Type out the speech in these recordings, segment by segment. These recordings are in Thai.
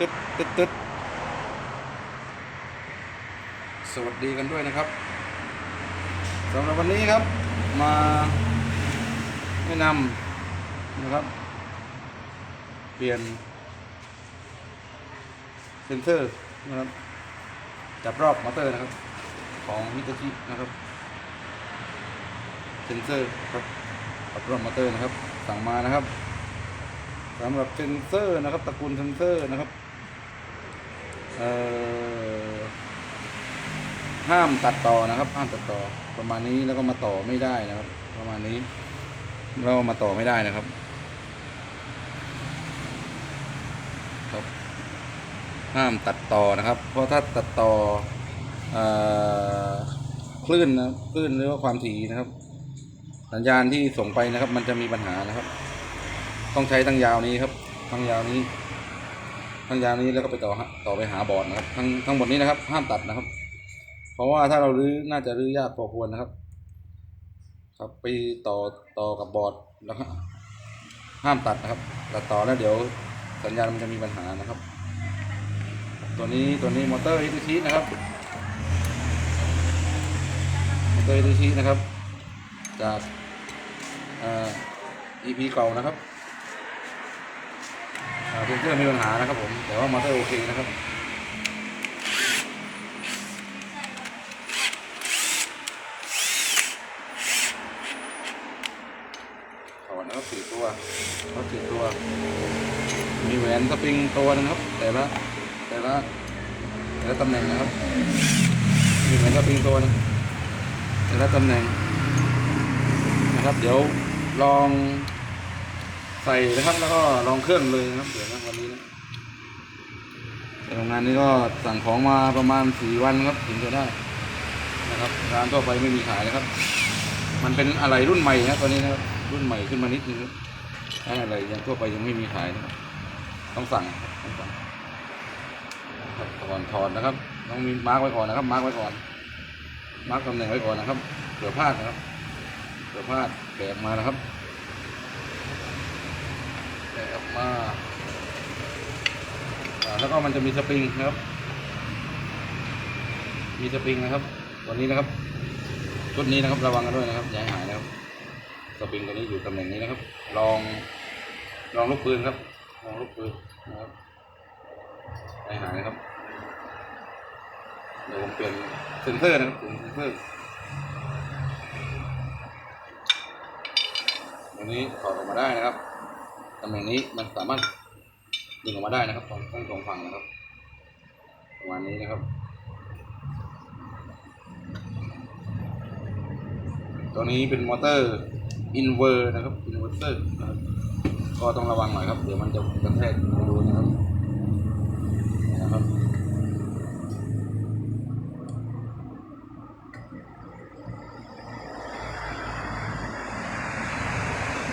ตึ๊ดตึ๊ดตึ๊ดสวัสดีกันด้วยนะครับสำหรับวันนี้ครับมาแนะนำนะครับ เปลี่ยน เซนเซอร์นะครับ จับรอบมอเตอร์นะครับ ของมิตาชินะครับ เซนเซอร์ครับจับรอบมอเตอร์นะครับ สั่งมานะครับสำหรับเซนเซอร์นะครับ ตระกูลเซนเซอร์นะครับ ห้ามตัดต่อนะครับ ห้ามตัดต่อประมาณนี้แล้วก็มาต่อไม่ได้นะครับ ประมาณนี้เรามาต่อไม่ได้นะครับครับห้ามตัดต่อนะครับ เพราะถ้าตัดต่ออคลื่นนะคลื่นหรือว่าความถี่นะครับ สัญญาณที่ส่งไปนะครับ มันจะมีปัญหานะครับ ต้องใช้ทั้งยาวนี้ครับทั้งยาวนี้ ทั้งยาวนี้แล้วก็ไปต่อต่อไปหาบอร์ดนะครับทั้งทั้งหมดนี้นะครับ ห้ามตัดนะครับ เพราะว่าถ้าเรารื้อน่าจะรื้อยากพอควรนะครับ ครับไปต่อต่อกับบอร์ดแล้วก็ห้ามตัดนะครับตัดต่อแล้วเดี๋ยวสัญญาณมันจะมีปัญหานะครับ ตัวนี้ตัวนี้มอเตอร์อิตชินะครับมอเตอร์อิตชินะครับ จากอ่อ EP เก่านะครับ อ่าเซนเซอร์มีปัญหานะครับผม แต่ว่ามอเตอร์โอเคนะครับถอดนะครับสี่ตัวก็สี่ตัว มีแหวนสปริงตัวนึงครับ แต่ละแต่ละแต่ละตำแหน่งนะครับ มีแหวนสปริงตัวนึงแต่ละตำแหน่งนะครับ เดี๋ยวลอง ใส่นะครับแล้วก็ลองเครื่องเลยนะครับเดี๋ยวนะวันนี้นะแต่โรงงานนี้ก็สั่งของมาประมาณสี่วันครับถึงจะได้นะครับร้านทั่วไปไม่มีขายนะครับ มันเป็นอะไรรุ่นใหม่นะตอนนี้นะครับรุ่นใหม่ขึ้นมานิดนึงครับถ้อะไรยังทั่วไปยังไม่มีขายนะครับต้องสั่งต้องสั่งครับก่อนถอดนะครับ ต้องมีมาร์กไว้ก่อนนะครับ มาร์กไว้ก่อน มาร์กตำแหน่งไว้ก่อนนะครับเผื่อพลาดนะครับเผื่อพลาดแบกมานะครับ แบกออกมาแล้วก็มันจะมีสปริงนะครับ มีสปริงนะครับ ตัวนี้นะครับชุดนี้นะครับระวังกันด้วยนะครับอย่าให้หายนะครับสปริงตัวนี้อยู่ตำแหน่งนี้นะครับ ลองลองลูกปืนครับลองลูกปืนนะครับอย่าให้หายนะครับเดี๋ยวผมเปลี่ยนเซนเซอร์นะครับเปลี่ยนเซนเซอร์ตัวนี้ถอดออกมาได้นะครับ ตำแหน่งนี้มันสามารถดึงออกมาได้นะครับตรงทั้งสองฝั่งนะครับประมาณนี้นะครับ ตัวนี้เป็นมอเตอร์อินเวอร์นะครับอินเวอร์เตอร์นะครับก็ต้องระวังหน่อยครับ เดี๋ยวมันจะกระแทกไปดูนะครับนะครับ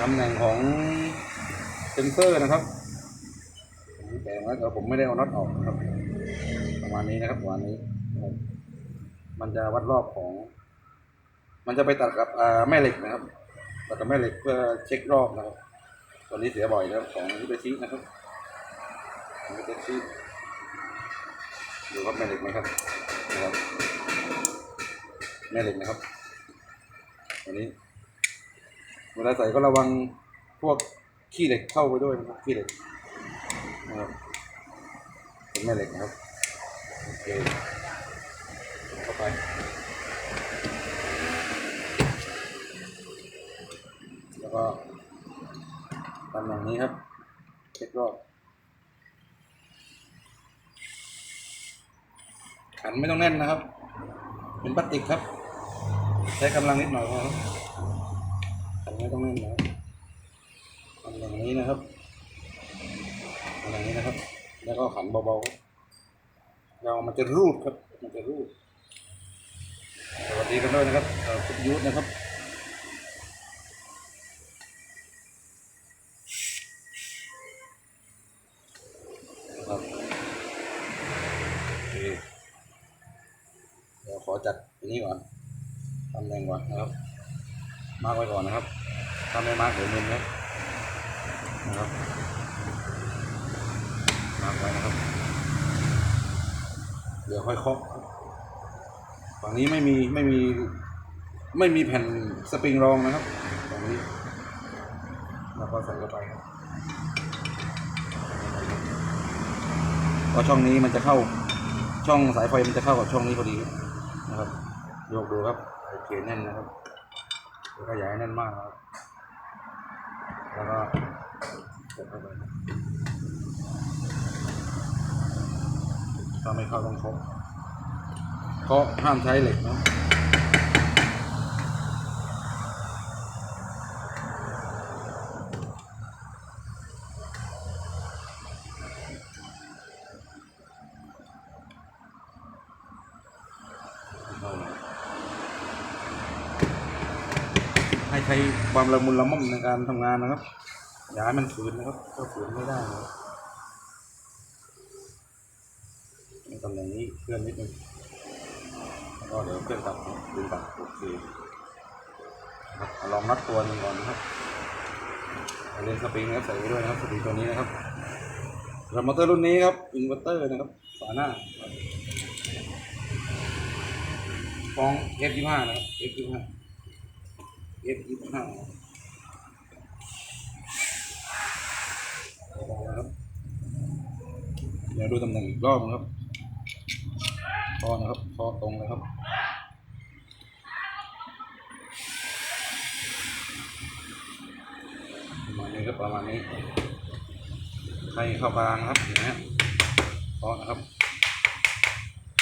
ตำแหน่งของ เซนเซอร์นะครับแปลงไว้แต่ผมไม่ได้เอาน็อตออกนะครับ ประมาณนี้นะครับประมาณนี้ มันจะวัดรอบของ มันจะไปตัดกับอ่าแม่เหล็กนะครับตัดกับแม่เหล็กเพื่อเช็ครอบนะครับตัวนี้เสียบ่อยนะครับของฮิตาชินะครับของฮิตชิดูครับแม่เหล็กไหมครับนะครับแม่เหล็กนะครับตัวนี้ เวลาใส่ก็ระวังพวก ขี้เหล็กเข้าไปด้วยนะครับขี้เหล็กนะครับเป็นแม่เหล็กนะครับโอเคเข้าไปแล้วก็ทำอย่างนี้ครับเช็ครอบขันไม่ต้องแน่นนะครับ เป็นพลาสติกครับ ใช้กำลังนิดหน่อยพอครับขันไม่ต้องแน่นนะครับ อย่างนี้นะครับอย่างนี้นะครับ แล้วก็ขันเบาๆเรามันจะรูดครับ มันจะรูด สวัสดีกันด้วยนะครับคุณยุทธนะครับครับเดี๋ยวขอจัดอันนี้ก่อนตำแหน่งก่อนนะครับ มากไว้ก่อนนะครับ ถ้าไม่มากเดี๋ยวมึนครับ นะครับมาร์กไว้นะครับเดี๋ยวค่อยเคาะครับฝั่งนี้ไม่มีไม่มีไม่มีแผ่นสปริงรองนะครับฝั่งนี้แล้วก็ใส่เข้าไปครับเพราะช่องนี้มันจะเข้าช่องสายไฟมันจะเข้ากับช่องนี้พอดีนะครับโยกดูครับโอเคแน่นนะครับแล้วก็อย่าให้แน่นมากครับแล้วก็ ถ้าไม่เข้าต้องเคาะเคาะห้ามใช้เหล็กนะให้ใช้ความละมุนละม่อมในการทำงานนะครับ ย้ายมันฝืนนะครับ ก็ฝืนไม่ได้นะตำแหน่งนี้เคลื่อนนิดนึงก็เดี๋ยวเคลื่อนกลับดึงกลับโอเคลองนัดตัวหนึ่งก่อนนะครับเล่นสปริงนะครับใส่ด้วยนะครับสปริงตัวนี้นะครับรมอเตอร์รุ่นนี้ครับอินเวอร์เตอร์นะครับฝาหน้าฟอง F25 นะครับ F25 F25 ดี๋ยวดูตำแหน่งอีกรอบนะครับคอนะครับคอตรงเลยครับประมาณนี้ครับประมาณนี้ใครเข้ากลางครับเห็นไหมคอนะครับ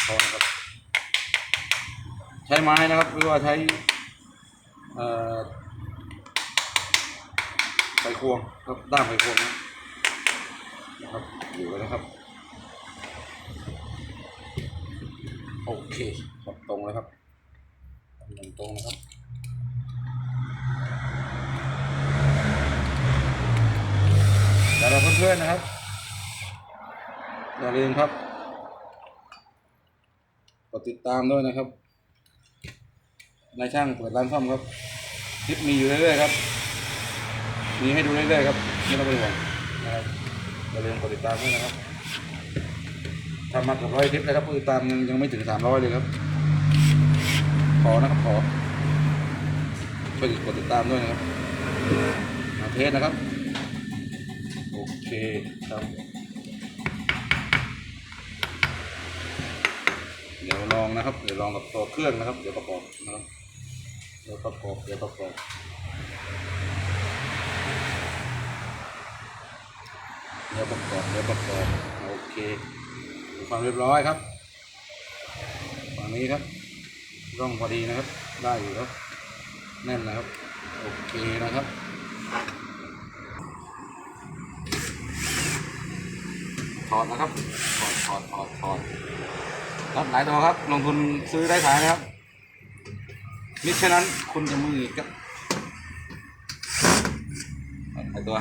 คอนะครับ ใช้ไม้นะครับหรือว่าใช้ไฟควงครับด้ามไฟควงนะครับอยู่ไว้นะครับ โอเคครับตรงเลยครับตำแหน่งตรงนะครับแล้วเราเพื่อนๆนะครับอย่าลืมครับกดติดตามด้วยนะครับนายช่างเปิดร้านซ่อมครับคลิปมีอยู่เรื่อยๆครับมีให้ดูเรื่อยๆครับไม่ต้องไปห่วงนะครับอย่าลืมกดติดตามด้วยนะครับ ทำมาเกือบร้อยคลิปแล้วครับผู้ติดตามยังยังไม่ถึงสามร้อยเลยครับ ขอนะครับขอช่วยกดติดตามด้วยนะครับมาเทสนะครับ โอเคครับเดี๋ยวลองนะครับ เดี๋ยวลองกับตัวเครื่องนะครับ เดี๋ยวประกอบนะครับเดี๋ยวประกอบเดี๋ยวประกอบเดี๋ยวประกอบเดี๋ยวประกอบโอเค ดูความเรียบร้อยครับฝั่งนี้ครับร่องพอดีนะครับ ได้อยู่ครับ แน่นนะครับ โอเคนะครับถอดนะครับ ถอด ถอด ถอด ถอดรับหลายตัวครับ ลงทุนซื้อได้ขายนะครับ มิฉะนั้นคุณจะมืออีกครับหลายตัว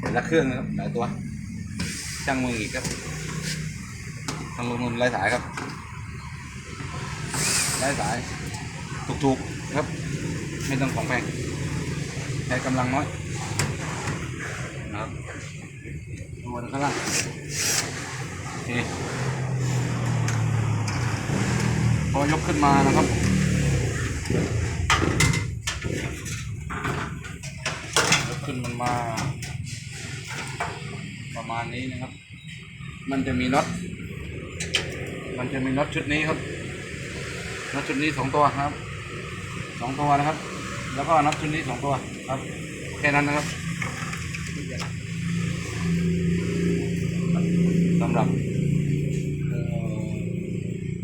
หลายเครื่องนะครับ หลายตัวช่างมืออีกครับ ทางลงทุนไร้สายครับไร้สายถูกๆครับ ไม่ต้องของแพงใช้กำลังน้อยนะครับตัวข้างล่างโอเคพอยกขึ้นมานะครับยกขึ้นมันมา ประมาณนี้นะครับ มันจะมีน็อต มันจะมีน็อตชุดนี้ครับน็อตชุดนี้สองตัวครับสองตัวนะครับ แล้วก็น็อตชุดนี้สองตัวครับแค่นั้นนะครับสำหรับเอ่อ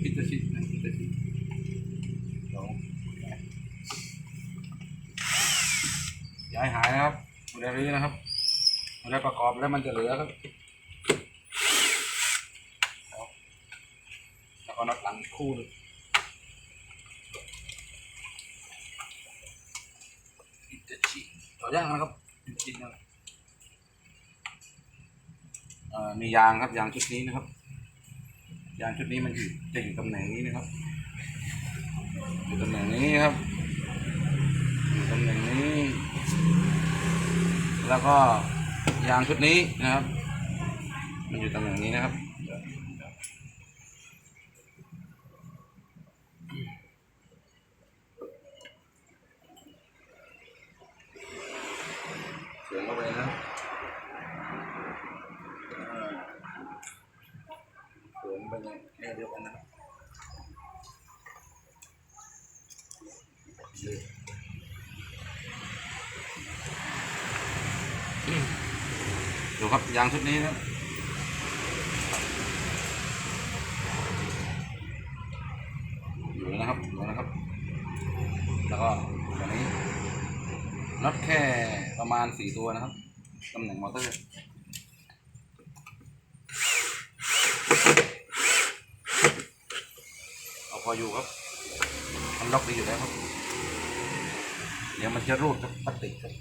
พิตาชินะพิตาชิสองย่าหายนะครับเดี๋ยวนี้นะครับเวลาประกอบแล้วมันจะเหลือครับแล้ว ก็น็อตหลังคู่นึงพิตาชิต่อยางนะครับพิตาชินะครับมียางครับยางชุดนี้นะครับ ยางชุดนี้มันอยู่จะอยู่ตำแหน่งนี้นะครับอยู่ตำแหน่งนี้ครับอยู่ตำแหน่งนี้ แล้วก็ยางชุดนี้นะครับ มันอยู่ตำแหน่งนี้นะครับ ไปในแนวเดียวกันนะครับ ดูครับยางชุดนี้นะอยู่แล้วนะครับอยู่แล้วนะครับ แล้วก็ตัวนี้น็อตแค่ประมาณสี่ตัวนะครับตำแหน่งมอเตอร์เอาพออยู่ครับมันล็อกดีอยู่แล้วครับ เดี๋ยวมันจะรูดครับพลาสติกครับ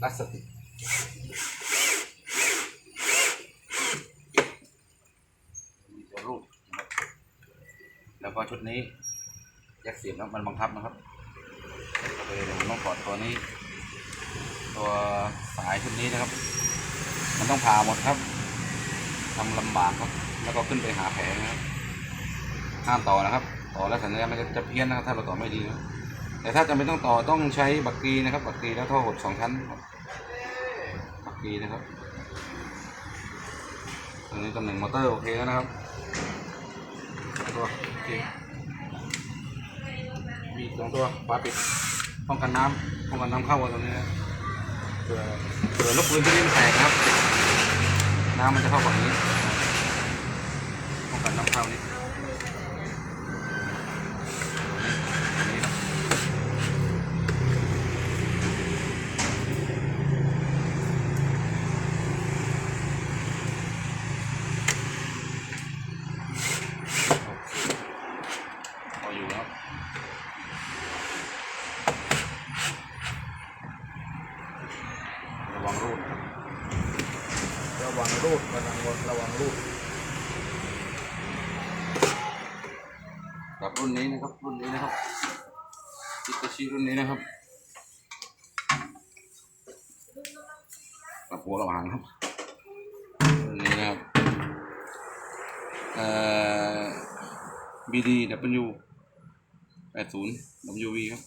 พลาสติกมันจะรูดแล้วก็ชุดนี้แยกเสียบแล้วมันบังคับนะครับเคเดี๋ยผมต้องถอดตัวนี้ ตัวสายชุดนี้นะครับ มันต้องผ่าหมดครับทำลำบากครับ แล้วก็ขึ้นไปหาแผลนะครับห้ามต่อนะครับ ต่อแล้วสัญญาณมันจะจะเพี้ยนนะครับ ถ้าเราต่อไม่ดีนะ แต่ถ้าจำเป็นต้องต่อต้องใช้บักกีนะครับ บักกีแล้วท่อหดสองชั้นครับบักกีนะครับตรงนี้ตำแหน่งมอเตอร์โอเคแล้วนะครับตัวโอเคมีสองตัวฝาปิดป้องกันน้ำป้องกันน้ำเข้าตรงนี้นะเผื่อเผื่อลูกปืนที่นี่มันแตกนะครับ น้ำมันจะเข้าฝั่งนี้ป้องกันน้ำเข้านี่นี่ครับพออยู่แล้วระวังรูดนะครับ ระวังรูดระวังระวังรูด กับ รุ่นนี้นะครับ รุ่นนี้นะครับอิตาชิรุ่นนี้นะครับกับหัวระหว่างครับรุ่นนี้นะครับเอ่อ BD W 80 WV ครับ